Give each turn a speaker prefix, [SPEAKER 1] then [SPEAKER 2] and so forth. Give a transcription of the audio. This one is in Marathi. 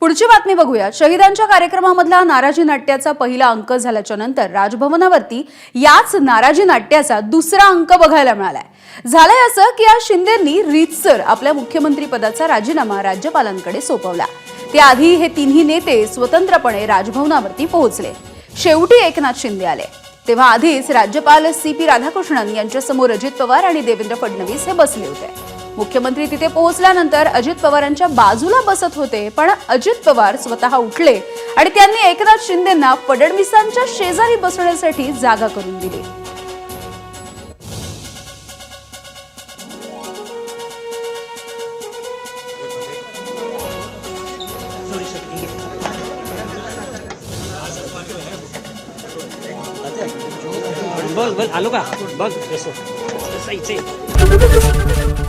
[SPEAKER 1] पुढची बातमी बघूया. शहीदांच्या कार्यक्रमामधला नाराजी नाट्याचा पहिला अंक झाल्याच्यानंतर राजभवनावरती याच नाराजी नाट्याचा दुसरा अंक बघायला मिळालाय. झालंय असं की आज शिंदेंनी रीतसर आपल्या मुख्यमंत्री पदाचा राजीनामा राज्यपालांकडे सोपवला. त्याआधी हे तिन्ही नेते स्वतंत्रपणे राजभवनावरती पोहोचले. शेवटी एकनाथ शिंदे आले. तेव्हा आधीच राज्यपाल सी पी राधाकृष्णन यांच्यासमोर अजित पवार आणि देवेंद्र फडणवीस हे बसले होते. मुख्यमंत्री तिथे पोहोचल्यानंतर अजित पवारांच्या बाजूला बसत होते पण अजित पवार स्वतः उठले आणि त्यांनी एकनाथ शिंदेंना फडणवीसांच्या शेजारी बसण्यासाठी जागा करून दिली.
[SPEAKER 2] बघ बघ आलो का? बघ